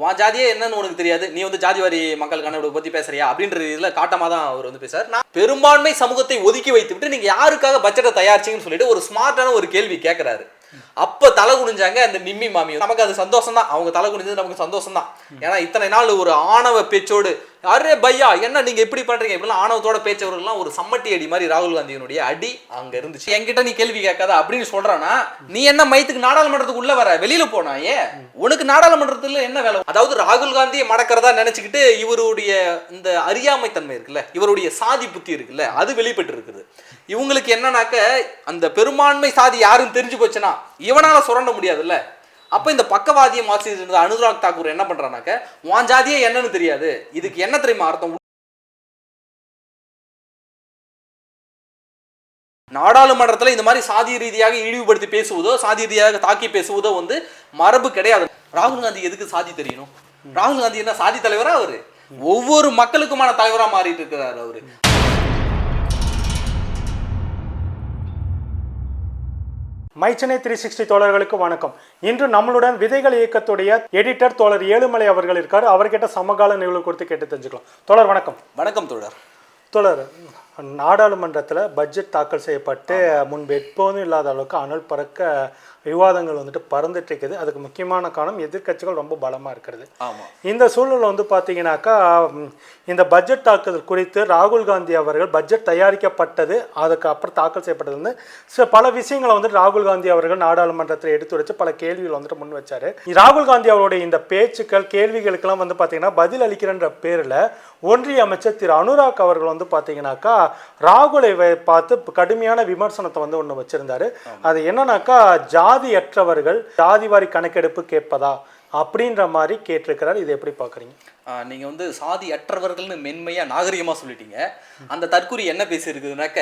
உன் ஜாதியே என்னன்னு உனக்கு தெரியாது. நீ வந்து ஜாதிவாரி மக்கள் கண்ணோட பற்றி பேசுறியா? அப்படின்ற இதில் காட்டமாக தான் அவர் வந்து பேசுறாரு. நான் பெரும்பான்மை சமூகத்தை ஒதுக்கி வைத்து விட்டு யாருக்காக பட்ஜெட்டை தயாரிச்சீங்கன்னு சொல்லிட்டு ஒரு ஸ்மார்ட்டான ஒரு கேள்வி கேட்குறாரு அப்போ தலை குனிஞ்சாங்க அந்த நிம்மி மாமி. நமக்கு அது சந்தோஷம் தான் அவங்க தலை குனிஞ்சது நமக்கு சந்தோஷம் தான் ஏன்னா இத்தனை நாள் ஒரு ஆணவ பேச்சோடு அரே பையா என்ன நீங்க இப்படி பண்றீங்க? இப்படிலாம் ஆணவத்தோட பேச்சவர்கள்லாம் ஒரு சம்மட்டி அடி மாதிரி ராகுல் காந்தியினுடைய அடி அங்க இருந்துச்சு. என்கிட்ட நீ கேள்வி கேட்காத அப்படின்னு சொல்றானா நீ என்ன மைத்துக்கு நாடாளுமன்றத்துக்கு உள்ள வர? வெளியில போனா ஏன் உனக்கு நாடாளுமன்றத்துல என்ன வேலை? அதாவது ராகுல் காந்தியை மடக்கிறதா நினைச்சுக்கிட்டு இவருடைய இந்த அறியாமை தன்மை இருக்குல்ல இவருடைய சாதி புத்தி இருக்குல்ல அது வெளிப்பட்டு இருக்குது இவங்களுக்கு என்னன்னாக்க அந்த பெரும்பான்மை சாதி யாருன்னு தெரிஞ்சு போச்சுன்னா இவனால சுரண்ட முடியாதுல்ல. அப்ப இந்த பக்கவாதிய மாற்றி இருந்த அனுராக் தாக்கூர் என்ன பண்றானாக்க உன் ஜாதியே என்னன்னு தெரியாது. இதுக்கு என்ன தெரியுமா அர்த்தம்? நாடாளுமன்றத்துல இந்த மாதிரி சாதி ரீதியாக இழிவுபடுத்தி பேசுவதோ சாதி ரீதியாக தாக்கி பேசுவதோ வந்து மரபு கிடையாது. ராகுல் காந்தி எதுக்கு சாதி தெரியணும்? ராகுல் காந்தி என்ன சாதி தலைவரா அவரு? ஒவ்வொரு மக்களுக்குமான தலைவரா மாறிட்டு இருக்கிறாரு அவரு. மைச்சனை த்ரீ சிக்ஸ்டி தோழர்களுக்கு வணக்கம். இன்று நம்மளுடன் விதைகள் இயக்கத்துடைய எடிட்டர் தோழர் ஏழுமலை அவர்கள் இருக்கார். அவர்கிட்ட சமகால நிகழ்வு குறித்து கேட்டு தெரிஞ்சுக்கலாம். தோழர் வணக்கம். வணக்கம் தோழர். தோழர் நாடாளுமன்றத்தில் பட்ஜெட் தாக்கல் செய்யப்பட்டு முன்பு எப்போதும் இல்லாத அளவுக்கு அனல் பறக்க விவாதங்கள் வந்துட்டு பறந்துட்டு இருக்குது. அதுக்கு முக்கியமான காரணம் எதிர்க்கட்சிகள் ரொம்ப பலமாக இருக்கிறது. இந்த சூழலில் வந்து பார்த்தீங்கன்னாக்கா இந்த பட்ஜெட் தாக்குதல் குறித்து ராகுல் காந்தி அவர்கள் பட்ஜெட் தயாரிக்கப்பட்டது அதுக்கு அப்புறம் தாக்கல் செய்யப்பட்டது வந்து சில பல விஷயங்களை வந்துட்டு ராகுல் காந்தி அவர்கள் நாடாளுமன்றத்தில் எடுத்துரைச்சு பல கேள்விகள் வந்துட்டு முன் வச்சாரு. ராகுல் காந்தி அவருடைய இந்த பேச்சுக்கள் கேள்விகளுக்கெல்லாம் வந்து பார்த்தீங்கன்னா பதில் அளிக்கிறன்ற பேரில் ஒன்றிய அமைச்சர் திரு அனுராக் அவர்கள் வந்து பார்த்தீங்கன்னாக்கா ராகுலை பார்த்து கடுமையான விமர்சனத்தை வந்து ஒன்று வச்சிருந்தாரு. அது என்னன்னாக்கா ஜாதியற்றவர்கள் ஜாதிவாரி கணக்கெடுப்பு கேட்பதா அப்படின்ற மாதிரி கேட்டிருக்கிறார். இது எப்படி பார்க்குறீங்க? நீங்கள் நீங்க வந்து சாதி அற்றவர்கள்னு மென்மையா நாகரிகமாக சொல்லிட்டீங்க. அந்த தற்குறி என்ன பேசியிருக்குதுனாக்க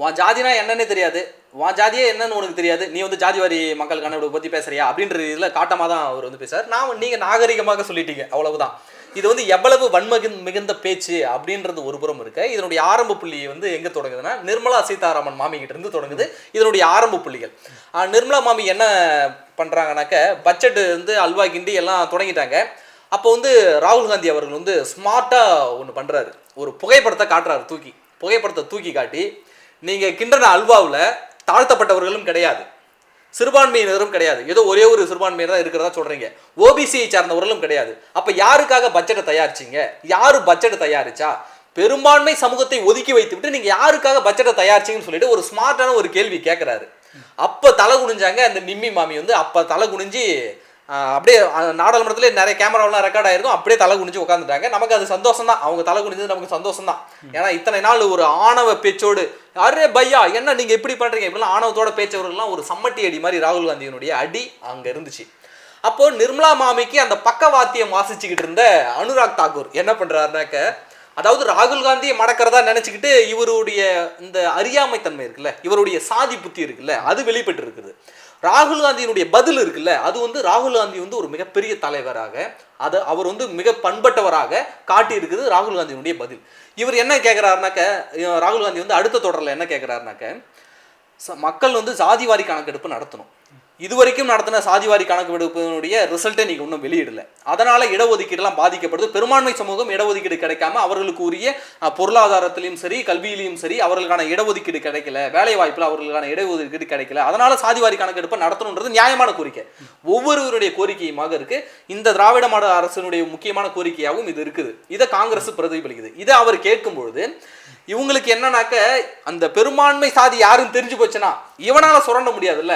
உன் ஜாதினா என்னன்னே தெரியாது. உன் ஜாதியே என்னன்னு உனக்கு தெரியாது. நீ வந்து ஜாதிவாரி மக்கள் இவ்வளோ பற்றி பேசுறியா? அப்படின்ற இதில் காட்டமாக தான் அவர் வந்து பேசுறாரு. நான் நீங்கள் நாகரிகமாக சொல்லிட்டீங்க. அவ்வளவுதான். இது வந்து எவ்வளவு வன்மகி மிகுந்த பேச்சு அப்படின்றது ஒரு புறம் இருக்கு. இதனுடைய ஆரம்ப புள்ளி வந்து எங்கே தொடங்குதுன்னா நிர்மலா சீதாராமன் மாமி கிட்ட இருந்து தொடங்குது. இதனுடைய ஆரம்ப புள்ளிகள். நிர்மலா மாமி என்ன பண்ணுறாங்கனாக்க பட்ஜெட் வந்து அல்வா கிண்டி எல்லாம் தொடங்கிட்டாங்க. அப்போ வந்து ராகுல் காந்தி அவர்கள் வந்து ஸ்மார்ட்டாக ஒன்று பண்ணுறாரு ஒரு புகைப்படத்தை காட்டுறாரு தூக்கி. புகைப்படத்தை தூக்கி காட்டி நீங்கள் கிண்டன அல்வாவில் தாழ்த்தப்பட்டவர்களும் கிடையாது. சிறுபான்மையினரும் கிடையாது. ஏதோ ஒரே ஒரு சிறுபான்மையினர் தான் இருக்கிறதா சொல்கிறீங்க ஓபிசியை சார்ந்தவர்களும் கிடையாது. அப்போ யாருக்காக பட்ஜெட்டை தயாரிச்சீங்க? யார் பட்ஜெட்டை தயாரிச்சா? பெரும்பான்மை சமூகத்தை ஒதுக்கி வைத்து விட்டு நீங்கள் யாருக்காக பட்ஜெட்டை தயாரிச்சிங்கன்னு சொல்லிட்டு ஒரு ஸ்மார்ட்டான ஒரு கேள்வி கேட்குறாரு அப்போ தலை குனிஞ்சாங்க அந்த நிம்மி மாமி வந்து. அப்போ தலை குனிஞ்சு அப்படியே நாடாளுமன்றத்தில் நிறைய கேமராவெல்லாம் ரெக்கார்ட் ஆயிருக்கும். அப்படியே தலை குனிஞ்சு உட்காந்துட்டாங்க நமக்கு அது சந்தோஷம் தான் அவங்க தலை குனிஞ்சது நமக்கு சந்தோஷம் தான் ஏன்னா இத்தனை நாள் ஒரு ஆணவ பேச்சோடு அரே பையா என்ன நீங்கள் இப்படி பண்ணுறீங்க இப்படிலாம் ஆணவத்தோட பேச்சவர்கள்லாம் ஒரு சம்மட்டி அடி மாதிரி ராகுல் காந்தியினுடைய அடி அங்கே இருந்துச்சு. அப்போ நிர்மலா மாமிக்கு அந்த பக்கவாத்தியம் வாசிச்சுக்கிட்டு இருந்த அனுராக் தாக்கூர் என்ன பண்ணுறாருனாக்க அதாவது ராகுல் காந்தியை மடக்கிறதா நினச்சிக்கிட்டு இவருடைய இந்த அறியாமைத்தன்மை இருக்குல்ல இவருடைய சாதி புத்தி இருக்குல்ல அது வெளிப்பட்டு இருக்குது ராகுல் காந்தியினுடைய பதில் இருக்குல்ல அது வந்து ராகுல் காந்தி வந்து ஒரு மிகப்பெரிய தலைவராக அதை அவர் வந்து மிக பண்பட்டவராக காட்டியிருக்குது ராகுல் காந்தியினுடைய பதில். இவர் என்ன கேட்குறாருனாக்க ராகுல் காந்தி வந்து அடுத்த தொடரில் என்ன கேட்குறாருனாக்க ச- மக்கள் வந்து சாதிவாரி கணக்கெடுப்பு நடத்தணும். இதுவரைக்கும் நடத்தின சாதிவாரி கணக்கெடுப்பினுடைய ரிசல்ட்டை நீங்கள் இன்னும் வெளியிடல. அதனால் இடஒதுக்கீடுலாம் பாதிக்கப்படுது. பெரும்பான்மை சமூகம் இடஒதுக்கீடு கிடைக்காம அவர்களுக்கு உரிய பொருளாதாரத்திலையும் சரி கல்வியிலையும் சரி அவர்களுக்கான இடஒதுக்கீடு கிடைக்கல. வேலை வாய்ப்பில் அவர்களுக்கான இடஒதுக்கீடு கிடைக்கல. அதனால் சாதிவாரி கணக்கெடுப்பை நடத்தணுன்றது நியாயமான கோரிக்கை. ஒவ்வொருவருடைய கோரிக்கையுமாக இருக்கு. இந்த திராவிட மாடல் அரசினுடைய முக்கியமான கோரிக்கையாகவும் இது இருக்குது. இதை காங்கிரஸ் பிரதிபலிக்குது. இதை அவர் கேட்கும் பொழுது இவங்களுக்கு என்னன்னாக்க அந்த பெரும்பான்மை சாதி யாருன்னு தெரிஞ்சு போச்சுன்னா இவனால் சுரண்ட முடியாதுல்ல.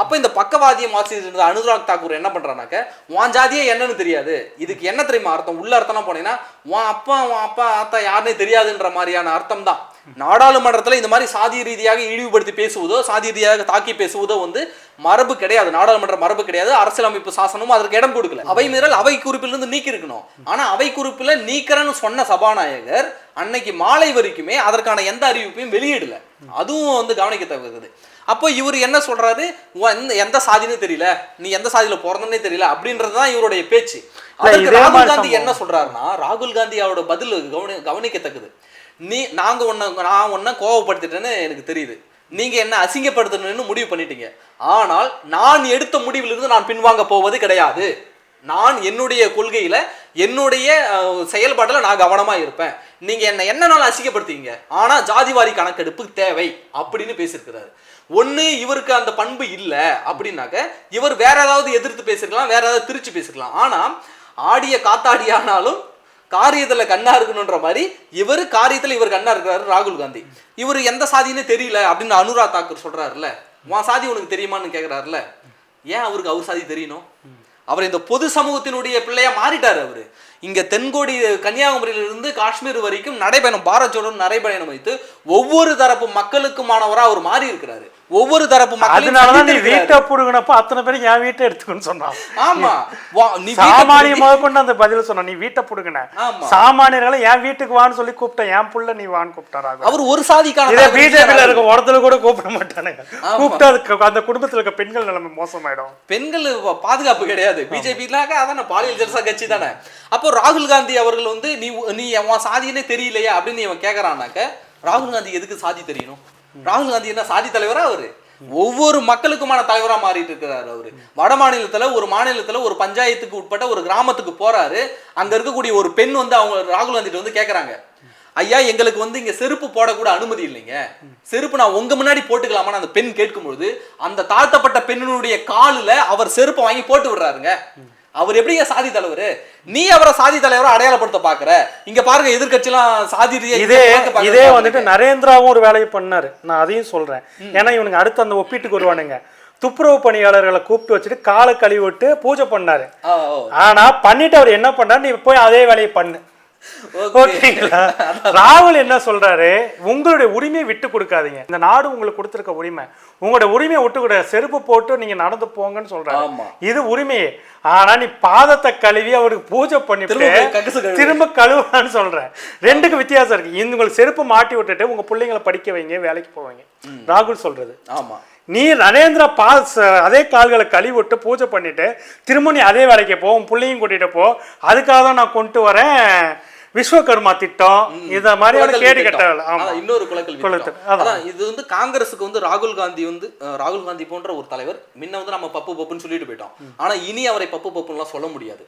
அப்போ இந்த பக்கவாதியம் ஆசிரியர் அனுராக் தாக்கூர் என்ன பண்ணுறானாக்க உன் ஜாதியே என்னன்னு தெரியாது. இதுக்கு என்ன தெரியுமா அர்த்தம்? உள்ள அர்த்தம்லாம் போனீங்கன்னா உன் அப்பா உன் அப்பா ஆத்தா யாருன்னே தெரியாதுன்ற மாதிரியான அர்த்தம் தான். நாடாளுமன்றத்தில் இந்த மாதிரி சாதி ரீதியாக இழிவுபடுத்தி பேசுவதோ சாதி ரீதியாக தாக்கி பேசுவதோ வந்து மரபு கிடையாது. நாடாளுமன்ற மரபு கிடையாது. அரசியலமைப்பு சாசனமும் அதற்கு இடம் கொடுக்கல. அவை மீறல் அவை குறிப்பிலிருந்து நீக்கி இருக்கணும் ஆனால் அவை குறிப்பில் நீக்கிறேன்னு சொன்ன சபாநாயகர் அன்னைக்கு மாலை வரைக்குமே அதற்கான எந்த அறிவிப்பையும் வெளியிடல. அதுவும் வந்து கவனிக்கத்தக்கது. அப்போ இவர் என்ன சொல்றாரு? எந்த எந்த சாதின்னு தெரியல. நீ எந்த சாதியில பிறந்தனே தெரியல. அப்படின்றது தான் இவருடைய பேச்சு. அதற்கு ராகுல் காந்தி. என்ன சொல்றாருன்னா ராகுல் காந்தி அவரோட பதில் கவனி கவனிக்கத்தக்கது. நீ நாங்க உன்னை நான் உன்னை கோவப்படுத்திட்டேன்னு எனக்கு தெரியுது. நீங்க என்ன அசிங்கப்படுத்தணும்னு முடிவு பண்ணிட்டீங்க. ஆனால் நான் எடுத்த முடிவிலிருந்து நான் பின்வாங்க போவது கிடையாது. நான் என்னுடைய கொள்கையில என்னுடைய செயல்பாட்டில் நான் கவனமா இருப்பேன். நீங்க என்ன என்னனாலும் அசிங்கப்படுத்துவீங்க? ஆனா ஜாதிவாரி கணக்கெடுப்பு தேவை அப்படின்னு பேசியிருக்கிறாரு. ஒண்ணு இவருக்கு அந்த பண்பு இல்லை அப்படின்னாக்க இவர் வேற ஏதாவது எதிர்த்து பேசிருக்கலாம் வேற ஏதாவது திருச்சி பேசிருக்கலாம். ஆனால் ஆடிய காத்தாடியானாலும் காரியத்தில் கண்ணா இருக்கணுன்ற மாதிரி இவர் காரியத்தில் இவர் கண்ணா இருக்கிறாரு ராகுல் காந்தி. இவர் எந்த சாதின்னு தெரியல அப்படின்னு அனுராக் தாக்கூர் சொல்றாருல்ல. உன் சாதி உனக்கு தெரியுமான்னு கேட்குறாருல ஏன் அவருக்கு அவர் சாதி தெரியணும்? அவர் இந்த பொது சமூகத்தினுடைய பிள்ளையா மாறிட்டார் அவர். இங்கே தென்கோடி கன்னியாகுமரியிலிருந்து காஷ்மீர் வரைக்கும் நடைபயணம் பாரத் ஜோடோ நடைபயணம் வைத்து ஒவ்வொரு தரப்பு மக்களுக்குமானவராக அவர் மாறி இருக்கிறாரு ஒவ்வொரு தரப்பு நீ. வீட்டை புடுங்கினப்ப அத்தனை பேரும் என் வீட்டை எடுத்துக்கணும்னு சொன்னான். ஆமா. நீ சாமானிய முதற்கொண்டு அந்த பதில சொன்ன நீ வீட்டை புடுங்கின. சாமானியர்களை என் வீட்டுக்கு வான்னு சொல்லி கூப்பிட்டேன். என் புள்ள நீ வான்னு கூப்பிட்டாராங்க அவர் ஒரு சாதிக்கான இதே பிஜேபியில. இருக்க கூட கூப்பிட மாட்டானுங்க. கூப்பிட்டா அதுக்கு அந்த குடும்பத்துல இருக்க பெண்கள் நிலைமை மோசமாயிடும். பெண்கள் பாதுகாப்பு கிடையாது. பிஜேபினாக்க அதான பாலியல் ஜனசா கட்சி தானே. அப்போ ராகுல் காந்தி அவர்கள் வந்து நீ நீ உன் சாதினே தெரியலையா? அப்படின்னு இவன் கேக்குறானாக்க ராகுல் காந்தி எதுக்கு சாதி தெரியணும்? ராகுல் காந்தி என்ன சாதி தலைவரா அவரு? ஒவ்வொரு மக்களுக்குமான தலைவராக மாறிட்டு இருக்கிறாரு அவரு. வட மாநிலத்தில் ஒரு மாநிலத்தில் ஒரு பஞ்சாயத்துக்கு உட்பட்ட ஒரு கிராமத்துக்கு போறாரு. அங்க இருக்கக்கூடிய ஒரு பெண் வந்து அவங்க ராகுல் காந்திட்டு வந்து கேட்குறாங்க ஐயா எங்களுக்கு வந்து இங்க செருப்பு போடக்கூட அனுமதி இல்லைங்க. செருப்பு நான் உங்க முன்னாடி போட்டுக்கலாமான்னு அந்த பெண் கேட்கும்பொழுது அந்த தாழ்த்தப்பட்ட பெண்ணினுடைய காலில் அவர் செருப்பை வாங்கி போட்டு விடுறாருங்க. அவர் எப்படிங்க சாதி தலைவர்? நீ அவரை சாதி தலைவரை அடையாளப்படுத்த பாக்குற இங்க பாருங்க எதிர்க்கட்சிலாம் சாதி இதே இதே வந்துட்டு நரேந்திராவும் ஒரு வேலையை பண்ணாரு. நான் அதையும் சொல்றேன். ஏன்னா இவனுக்கு அடுத்து அந்த ஒப்பீட்டுக்கு வருவானுங்க. துப்புரவு பணியாளர்களை கூப்பிட்டு வச்சுட்டு காலை கழுவி விட்டு பூஜை பண்ணாரு. ஆனா பண்ணிட்டு அவர் என்ன பண்ணாரு நீ போய் அதே வேலையை பண்ணு. ஓகேங்களா? ராகுல் என்ன சொல்றாரு? உங்களுடைய உரிமையை விட்டு கொடுக்காதீங்க. இந்த நாடு உங்களுக்கு கொடுத்துருக்க உரிமை. உங்களுடைய உரிமையை விட்டு கொடு. செருப்பு போட்டு நீங்க நடந்து போங்கன்னு சொல்றாரு. ஆமா. இது உரிமையே. ஆனா நீ பாதத்தை கழுவி அவருக்கு பூஜை பண்ணிட்டு திரும்ப கழுவான்னு சொல்றேன். ரெண்டுக்கு வித்தியாசம் இருக்கு. இந்த உங்களுக்கு செருப்பு மாட்டி விட்டுட்டு உங்க பிள்ளைங்களை படிக்க வைங்க வேலைக்கு போவீங்க ராகுல் சொல்றது. ஆமா. நீ நரேந்திர பாஸ் அதே கால்களை கழுவி விட்டு பூஜை பண்ணிட்டு திரும்ப நீ அதே வேலைக்கு போ உன் பிள்ளையும் கூட்டிட்டு போ. அதுக்காக தான் நான் கொண்டு வரேன். விஸ்வகர்மா திட்டம் இந்த மாதிரியான கேடு. கட்ட இன்னொரு குலக்கல்வி. அதான். இது வந்து காங்கிரஸுக்கு வந்து ராகுல் காந்தி வந்து ராகுல் காந்தி போன்ற ஒரு தலைவர். முன்ன வந்து நம்ம பப்பு பப்புன்னு சொல்லிட்டு போயிட்டோம். ஆனா இனி அவரை பப்பு பப்புன்னுலாம் சொல்ல முடியாது.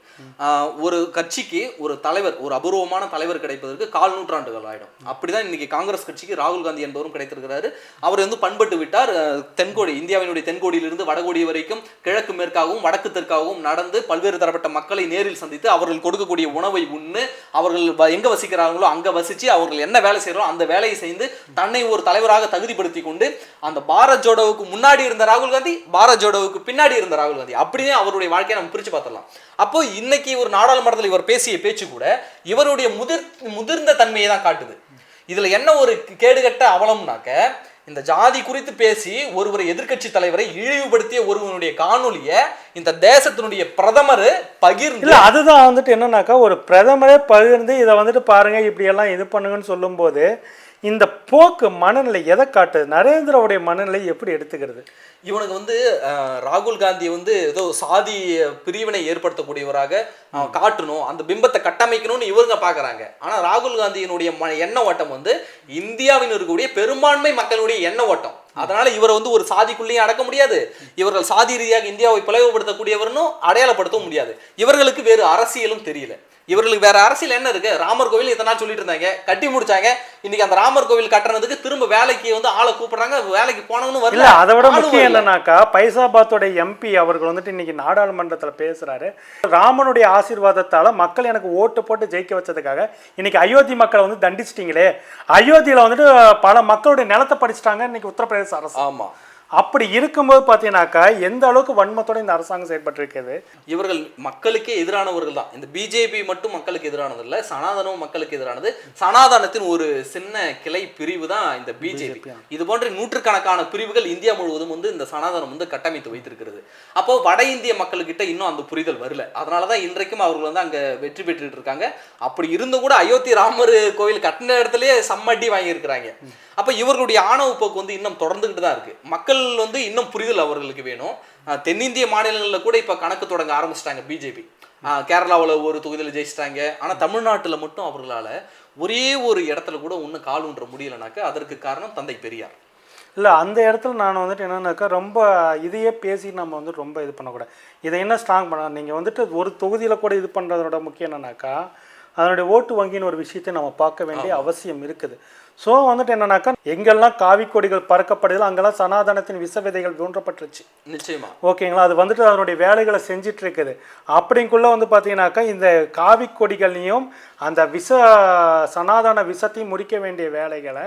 ஒரு கட்சிக்கு ஒரு தலைவர் ஒரு அபூர்வமான தலைவர் கிடைப்பதற்கு கால் நூற்றாண்டுகள் ஆயிடும். அப்படிதான் இன்னைக்கு காங்கிரஸ் கட்சிக்கு ராகுல் காந்தி என்பவரும் கிடைத்திருக்கிறாரு. அவர் வந்து பண்பட்டு விட்டார். தென்கோடி இந்தியாவினுடைய தென்கோடியிலிருந்து வடகோடி வரைக்கும் கிழக்கு மேற்காகவும் வடக்கு தெற்காகவும் நடந்து பல்வேறு தரப்பட்ட மக்களை நேரில் சந்தித்து அவர்கள் கொடுக்கக்கூடிய உணவை உண்ணு அவர்கள் எங்க வசிக்கிறாங்களோ அங்க வசிச்சு அவர்கள் என்ன வேலை செய்யறோம் அந்த வேலையை செய்து தன்னை ஒரு தலைவராக தகுதிப்படுத்தி கொண்டு அந்த பாரத் ஜோடோவுக்கு முன்னாடி இருந்த ராகுல் காந்தி பாரத் ஜோடோவுக்கு பின்னாடி இருந்த ராகுல் காந்தி. அப்படியே அவருடைய வாழ்க்கையை நம்ம பிரிச்சு பார்த்துடலாம். அப்போ இன்னைக்கு ஒரு நாடாளுமன்றத்தில் இவர் பேசிய பேச்சு கூட இவருடைய முதிர் முதிர்ந்த தன்மையை தான் காட்டுது. இதுல என்ன ஒரு கேடுகட்ட அவலம்னாக்க இந்த ஜாதி குறித்து பேசி ஒருவரை எதிர்க்கட்சி தலைவரை இழிவுபடுத்திய ஒருவனுடைய காணொளியை இந்த தேசத்தினுடைய பிரதமர் பகிர்ந்து இல்ல அதுதான் வந்துட்டு என்னன்னாக்கா ஒரு பிரதமரே பகிர்ந்து இதை வந்துட்டு பாருங்க இப்படி எல்லாம் இது பண்ணுங்கன்னு சொல்லும்போது இந்த போக்கு மனநிலை எதை காட்டுது? நரேந்திராவுடைய மனநிலை எப்படி எடுத்துக்கிறது? இவனுக்கு வந்து ராகுல் காந்தியை வந்து ஏதோ சாதி பிரிவினை ஏற்படுத்தக்கூடியவராக காட்டணும் அந்த பிம்பத்தை கட்டமைக்கணும்னு இவங்க பார்க்கறாங்க ஆனா ராகுல் காந்தியினுடைய ம எண்ண ஓட்டம் வந்து இந்தியாவில் இருக்கக்கூடிய பெரும்பான்மை மக்களுடைய எண்ண ஓட்டம். அதனால இவரை வந்து ஒரு சாதிக்குள்ளேயும் அடக்க முடியாது. இவர்கள் சாதி ரீதியாக இந்தியாவை பிளவுபடுத்தக்கூடியவர்னும் அடையாளப்படுத்தவும் முடியாது. இவர்களுக்கு வேறு அரசியலும் தெரியல. இவர்களுக்கு வேற அரசியல் என்ன இருக்கு? ராமர் கோவில் இத்தனை நாள் சொல்லிட்டு இருந்தாங்க கட்டி முடிச்சாங்க. இன்னைக்கு அந்த ராமர் கோவில் கட்டுறதுக்கு திரும்ப வேலைக்கு வந்து ஆளை கூப்பிடுறாங்க. வேலைக்கு போனவனு வரல. அதை விட முக்கியம். என்னன்னாக்கா பைசாபாத்தோட எம்பி அவர்கள் வந்துட்டு இன்னைக்கு நாடாளுமன்றத்துல பேசுறாரு. ராமனுடைய ஆசீர்வாதத்தால மக்கள் எனக்கு ஓட்டு போட்டு ஜெயிக்க வச்சதுக்காக இன்னைக்கு அயோத்தி மக்களை வந்து தண்டிச்சிட்டீங்களே. அயோத்தியில வந்துட்டு பல மக்களுடைய நிலத்தை படிச்சிட்டாங்க இன்னைக்கு உத்தரப்பிரதேச அரசு. ஆமா. அப்படி இருக்கும்போது பார்த்தீங்கன்னாக்கா எந்த அளவுக்கு வன்மத்தோட இந்த அரசாங்கம் செயல்பட்டு இருக்குது இவர்கள் மக்களுக்கே எதிரானவர்கள் தான். இந்த பிஜேபி மட்டும் மக்களுக்கு எதிரானது இல்ல சனாதனமும் மக்களுக்கு எதிரானது. சனாதனத்தின் ஒரு சின்ன கிளை பிரிவு தான் இந்த பிஜேபி இது போன்ற நூற்றுக்கணக்கான பிரிவுகள் இந்தியா முழுவதும் வந்து இந்த சனாதனம் வந்து கட்டமைத்து வைத்திருக்கிறது. அப்போ வட இந்திய மக்கள்கிட்ட இன்னும் அந்த புரிதல் வரல. அதனால தான் இன்றைக்கும் அவர்கள் வந்து அங்க வெற்றி பெற்றுட்டு இருக்காங்க. அப்படி இருந்தும் கூட அயோத்தி ராமர் கோவில் கட்டின இடத்துலயே சம்மட்டி வாங்கியிருக்கிறாங்க. அப்போ இவர்களுடைய ஆணவ போக்கு வந்து இன்னும் தொடர்ந்துகிட்டு தான் இருக்கு. மக்கள் வந்து இன்னும் புரிதல் அவர்களுக்கு வேணும். தென்னிந்திய மாநிலங்களில் கூட இப்போ கணக்கு தொடங்க ஆரம்பிச்சிட்டாங்க பிஜேபி கேரளாவில் ஒரு தொகுதியில் ஜெயிச்சிட்டாங்க. ஆனால் தமிழ்நாட்டில் மட்டும் அவர்களால் ஒரே ஒரு இடத்துல கூட ஒன்றும் கால் ஊன்ற முடியலைனாக்கா அதற்கு காரணம் தந்தை பெரியார். இல்லை அந்த இடத்துல நான் வந்துட்டு என்னென்னாக்கா ரொம்ப இதையே பேசி நம்ம வந்து ரொம்ப இது பண்ணக்கூடாது. இதை என்ன ஸ்ட்ராங் பண்ண நீங்கள் வந்துட்டு ஒரு தொகுதியில் கூட இது பண்ணுறதோட முக்கியம் என்னன்னாக்கா அதனுடைய ஓட்டு வங்கின்னு ஒரு விஷயத்தை நம்ம பார்க்க வேண்டிய அவசியம் இருக்குது. ஸோ வந்துட்டு என்னன்னாக்கா எங்கெல்லாம் காவி கொடிகள் பறக்கப்படுதோ அங்கெல்லாம் சனாதனத்தின் விஷ விதைகள் தூண்டப்பட்டுருச்சு நிச்சயமா. ஓகேங்களா? அது வந்துட்டு அதனுடைய வேலைகளை செஞ்சுட்டு இருக்குது அப்படிங்குள்ள வந்து பார்த்தீங்கன்னாக்கா இந்த காவி கொடிகளையும் அந்த விஷ சனாதன விஷத்தையும் முடிக்க வேண்டிய வேலைகளை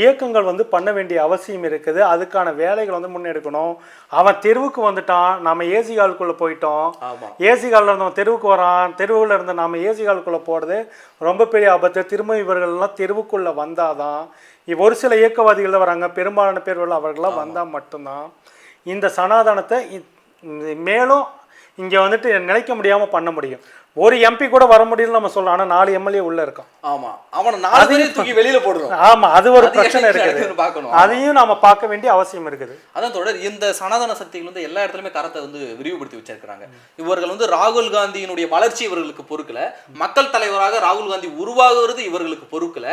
இயக்கங்கள் வந்து பண்ண வேண்டிய அவசியம் இருக்குது. அதுக்கான வேலைகள் வந்து முன்னெடுக்கணும். அவன் தெருவுக்கு வந்துட்டான். நம்ம ஏசி காலுக்குள்ளே போயிட்டோம். ஏசி காலில் இருந்தவன் தெருவுக்கு வரான். தெருவில் இருந்த நாம ஏசி காலுக்குள்ளே போகிறது ரொம்ப பெரிய ஆபத்து. திரும்ப இவர்கள்லாம் தெருவுக்குள்ளே வந்தாதான் ஒரு சில இயக்கவாதிகள் தான் வராங்க. பெரும்பாலான பேர்கள் அவர்கள்லாம் வந்தால் மட்டும்தான். இந்த சனாதனத்தை மேலும் இங்கே வந்துட்டு நிலைக்க முடியாமல் பண்ண முடியும். ஒரு எம்பி கூட வர முடியும்னு நம்ம சொல்லலாம். ஆனால் நாலு எம்எல்ஏ உள்ளே இருக்கோம் ஆமா. அவனை நாலு பேரையும் தூக்கி வெளியில போடுறோம். ஆமாம் அது ஒரு பிரச்சனை இருக்குது. பார்க்கணும். அதையும் நாம பார்க்க வேண்டிய அவசியம் இருக்குது. அதான் தொடர் இந்த சனாதன சக்திகள் வந்து எல்லா இடத்துலயுமே கரத்தை வந்து விரிவுபடுத்தி வச்சிருக்காங்க இவர்கள் வந்து ராகுல் காந்தியினுடைய வளர்ச்சி இவர்களுக்கு பொறுக்கல. மக்கள் தலைவராக ராகுல் காந்தி உருவாகுறது இவர்களுக்கு பொறுக்கல.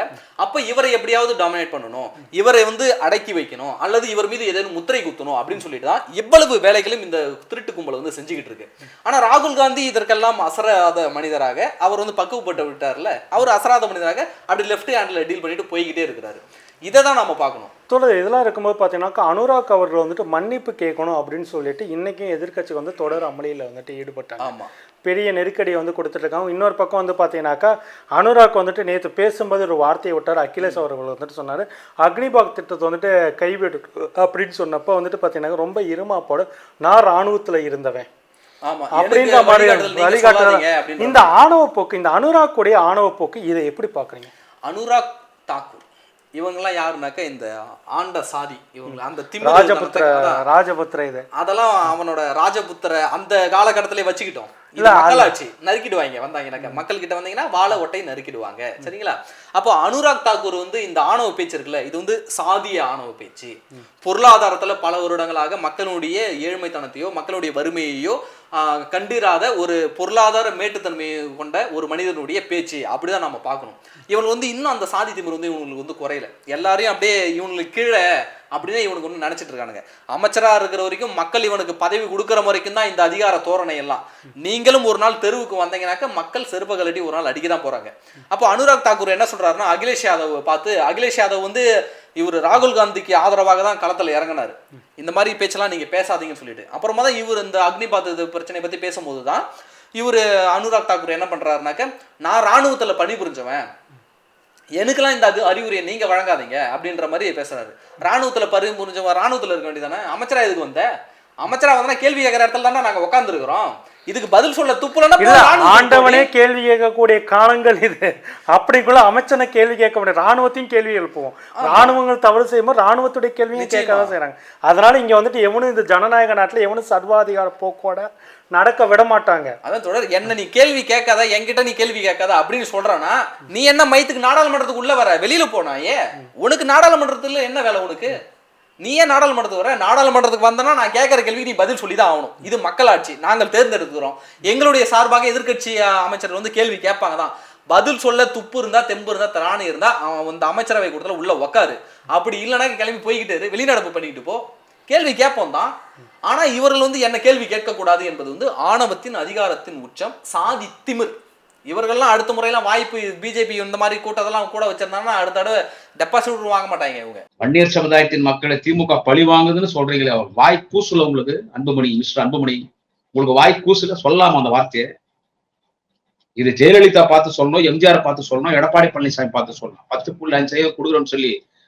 அப்ப இவரை எப்படியாவது டாமினேட் பண்ணணும். இவரை வந்து அடக்கி வைக்கணும். அல்லது இவர் மீது ஏதேனும் முத்திரை குத்தணும் அப்படின்னு சொல்லிட்டு தான் இவ்வளவு வேலைகளும் இந்த திருட்டு கும்பல் வந்து செஞ்சுக்கிட்டு இருக்கு. ஆனா ராகுல் காந்தி இதற்கெல்லாம் அசராத மனிதராக அவர் வந்து பக்குவப்பட்டு விட்டார்ல அவர் அசராத மனிதராக அப்படி லெஃப்ட் ஹேண்ட்ல டீல் பண்ணிட்டு போய்கிட்டே இருக்கிறாரு. இதை தான் நம்ம பார்க்கணும். தொடர் இதெல்லாம் இருக்கும்போது பார்த்தீங்கன்னாக்கா அனுராக் அவர்கள் வந்துட்டு மன்னிப்பு கேட்கணும் அப்படின்னு சொல்லிட்டு இன்றைக்கும் எதிர்க்கட்சி வந்து தொடர் அமளியில் வந்துட்டு ஈடுபட்டாங்க. ஆமா. பெரிய நெருக்கடியை வந்து கொடுத்துட்ருக்காங்க இன்னொரு பக்கம் வந்து பார்த்தீங்கன்னாக்கா அனுராக் வந்துட்டு நேற்று பேசும்போது ஒரு வார்த்தையை விட்டார். அகிலேஷ் அவர்கள் வந்துட்டு சொன்னார். அக்னிபாக் திட்டத்தை வந்துட்டு கைவிடு அப்படின்னு சொன்னப்போ வந்துட்டு பார்த்தீங்கன்னா ரொம்ப இருமாப்போட. நான் இராணுவத்தில் இருந்தவன். அப்படின்ற மாதிரி இந்த ஆணவ போக்கு இந்த அனுராக்குடைய ஆணவ போக்கு இதை எப்படி பார்க்குறீங்க? அனுராக் தாக்கூர். இவங்கெல்லாம் யாருனாக்கா இந்த ஆண்ட சாதி இவங்க அந்த திமிரு ராஜபுத்திர. ராஜபுத்திர இது. அதெல்லாம் அவனோட ராஜபுத்திர அந்த காலகட்டத்திலே வச்சுக்கிட்டோம். இல்ல, மக்களாட்சி நறுக்கிடுவாங்க வந்தாங்கன்னாக்க மக்கள் கிட்ட வந்தீங்கன்னா வாழை ஒட்டை நறுக்கிடுவாங்க. சரிங்களா? அப்போ அனுராக் தாக்கூர் வந்து இந்த ஆணவ பேச்சு இருக்குல்ல இது வந்து சாதிய ஆணவ பேச்சு. பொருளாதாரத்துல பல வருடங்களாக மக்களுடைய ஏழ்மைத்தனத்தையோ மக்களுடைய வறுமையையோ கண்டிராத ஒரு பொருளாதார மேட்டுத்தன்மையை கொண்ட ஒரு மனிதனுடைய பேச்சு. அப்படிதான் நம்ம பார்க்கணும். இவன் வந்து இன்னும் அந்த சாதி திமிர் வந்து இவங்களுக்கு வந்து குறையல. எல்லாரையும் அப்படியே இவங்களுக்கு கீழே அப்படின்னு இவனுக்கு ஒன்று நினைச்சிட்டு இருக்கானுங்க. அமைச்சரா இருக்கிற வரைக்கும் மக்கள் இவனுக்கு பதவி கொடுக்குற வரைக்கும் தான் இந்த அதிகார தோரணை எல்லாம். நீங்களும் ஒரு நாள் தெருவுக்கு வந்தீங்கன்னாக்க மக்கள் செருப்ப ஒரு நாள் அடிக்க தான் போறாங்க. அப்போ அனுராக் தாக்கூர் என்ன சொல்றாருன்னா அகிலேஷ் யாதவ் பார்த்து அகிலேஷ் யாதவ் வந்து இவர் ராகுல் காந்திக்கு ஆதரவாக தான் களத்துல இறங்கினார். இந்த மாதிரி பேச்செல்லாம் நீங்க பேசாதீங்கன்னு சொல்லிட்டு. அப்புறமா தான் இவர் இந்த அக்னிபாத் இது பிரச்சனை பத்தி பேசும்போது தான் இவர் அனுராக் தாக்கூர் என்ன பண்றாருனாக்க நான் ராணுவத்துல பணிபுரிஞ்சவன். எனக்கெல்லாம் இந்த அது அறிவுரையை நீங்க வழங்காதீங்க அப்படின்ற மாதிரி பேசுறாரு. ராணுவத்துல பரி புரிஞ்சவன் ராணுவத்துல இருக்க வேண்டியதானே? அமைச்சரா எதுக்கு வந்த? அமைச்சரா வந்தா கேள்வி கேட்கிற இடத்துல தானே நாங்க உட்காந்துருக்கிறோம் இதுக்கு பதில் சொல்ல துப்புலன்னா ஆண்டவனே கேள்வி கேட்கக்கூடிய காலங்கள் இது. அப்படிக்குள்ள அமைச்சனை கேள்வி கேட்க முடியாது. ராணுவத்தையும் கேள்வி எழுப்புவோம். ராணுவங்கள் தவறு செய்யும்போது ராணுவத்துடைய கேள்வியும் கேட்க தான் செய்றாங்க. அதனால இங்க வந்துட்டு எவனும் இந்த ஜனநாயக நாட்டுல எவனும் சர்வாதிகார போக்கோட நடக்க விட மாட்டாங்க அதான் தொடர் என்ன நீ கேள்வி கேட்காத என்கிட்ட நீ கேள்வி கேட்காத அப்படின்னு சொல்றானா நீ என்ன மைத்துக்கு நாடாளுமன்றத்துக்கு உள்ள வர? வெளியில போனாயே உனக்கு நாடாளுமன்றத்துல என்ன வேலை உனக்கு? நீ ஏன் நாடாளுமன்றத்துக்கு வர? நாடாளுமன்றத்துக்கு வந்தனா நான் கேட்கற கேள்விக்கு நீ பதில் சொல்லி தான் ஆகணும். இது மக்களாட்சி நாங்கள் தேர்ந்தெடுக்கிறோம். எங்களுடைய சார்பாக எதிர்க்கட்சி அமைச்சர் வந்து கேள்வி கேட்பாங்க தான். பதில் சொல்ல துப்பு இருந்தா தெம்பு இருந்தா திராணி இருந்தா அவன் வந்து அமைச்சரவை கூட்டத்தில் உள்ள உக்காரு. அப்படி இல்லைன்னா கிளம்பி போய்கிட்டு வெளிநடப்பு பண்ணிக்கிட்டு போ. கேள்வி கேட்போம் தான். ஆனா இவர்கள் வந்து என்ன கேள்வி கேட்கக்கூடாது என்பது வந்து ஆணவத்தின் அதிகாரத்தின் உச்சம். சாதி திமிர். இவர்கள்லாம் அடுத்த முறையெல்லாம் வாய்ப்பு பிஜேபி இந்த மாதிரி கூட்டத்தெல்லாம் கூட வச்சிருந்தாங்கன்னா அடுத்த தடவை டெபாசிட் வாங்க மாட்டாங்க இவங்க. வன்னியர் சமுதாயத்தின் மக்களை திமுக பழி வாங்குதுன்னு சொல்றீங்களே அவர் வாய் கூசுல உங்களுக்கு அன்புமணி மிஸ்டர் அன்புமணி உங்களுக்கு வாய் கூசுல சொல்லாம அந்த வார்த்தையை? இது ஜெயலலிதா பார்த்து சொல்லணும் எம்ஜிஆர் பார்த்து சொல்லணும் எடப்பாடி பழனிசாமி பார்த்து சொல்லணும். பத்து புள்ளி அஞ்சு செய்ய கொடுக்குறோம்னு சொல்லி